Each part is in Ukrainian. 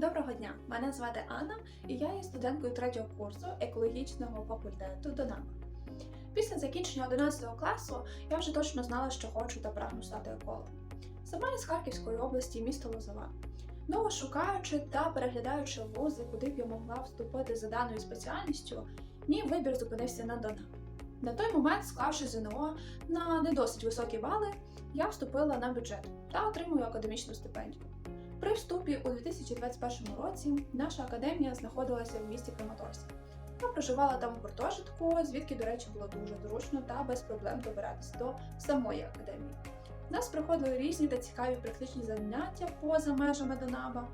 Доброго дня! Мене звати Анна, і я є студенткою третього курсу екологічного факультету ДОНАМ. Після закінчення 11 класу я вже точно знала, що хочу та прагну стати екологом. Сама я з Харківської області, місто Лозова. Довго шукаючи та переглядаючи вузи, куди б я могла вступити за даною спеціальністю, мій вибір зупинився на ДОНАМ. На той момент, склавши ЗНО на не досить високі бали, я вступила на бюджет та отримую академічну стипендію. При вступі у 2021 році наша академія знаходилася в місті Краматорськ. Я проживала там у гуртожитку, звідки, до речі, було дуже зручно та без проблем добиратися до самої академії. У нас проходили різні та цікаві практичні заняття поза межами Донаба.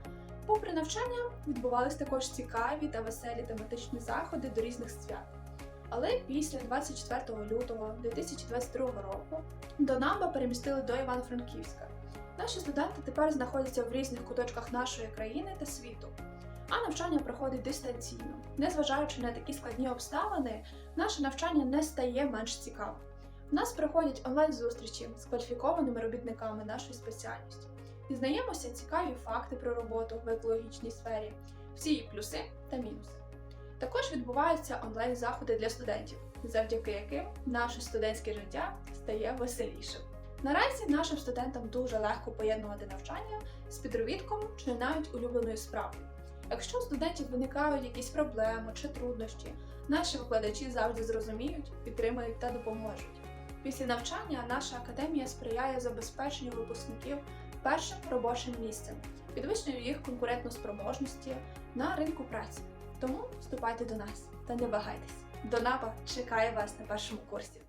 Попри навчання, відбувалися також цікаві та веселі тематичні заходи до різних свят. Але після 24 лютого 2022 року до Наба перемістили до Івано-Франківська. Наші студенти тепер знаходяться в різних куточках нашої країни та світу, а навчання проходить дистанційно. Незважаючи на такі складні обставини, наше навчання не стає менш цікавим. У нас проходять онлайн-зустрічі з кваліфікованими робітниками нашої спеціальності. Дізнаємося цікаві факти про роботу в екологічній сфері, всі її плюси та мінуси. Також відбуваються онлайн-заходи для студентів, завдяки яким наше студентське життя стає веселішим. Наразі нашим студентам дуже легко поєднувати навчання з підробітком чи навіть улюбленою справою. Якщо у студентів виникають якісь проблеми чи труднощі, наші викладачі завжди зрозуміють, підтримають та допоможуть. Після навчання наша академія сприяє забезпеченню випускників першим робочим місцем, підвищенню їх конкурентноспроможності на ринку праці. Тому вступайте до нас та не вагайтесь. Донапа чекає вас на першому курсі.